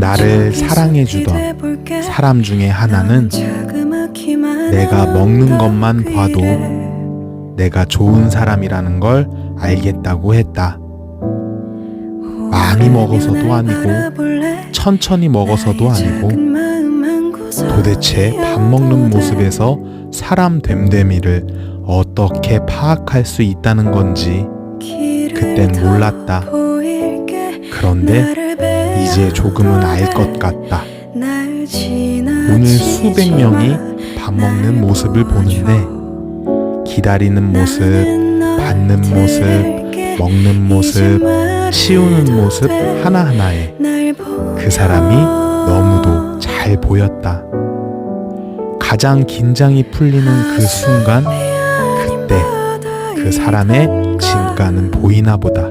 나를 사랑해주던 사람 중에 하나는 내가 먹는 것만 봐도 내가 좋은 사람이라는 걸 알겠다고 했다. 많이 먹어서도 아니고 천천히 먹어서도 아니고 도대체 밥 먹는 모습에서 사람 됨됨이를 어떻게 파악할 수 있다는 건지 그땐 몰랐다. 그런데 이제 조금은 알 것 같다. 오늘 수백 명이 밥 먹는 모습을 보는데 기다리는 모습, 받는 모습, 먹는 모습, 치우는 모습 하나하나에 그 사람이 너무도 잘 보였다. 가장 긴장이 풀리는 그 순간, 그때 그 사람의 진가는 보이나 보다.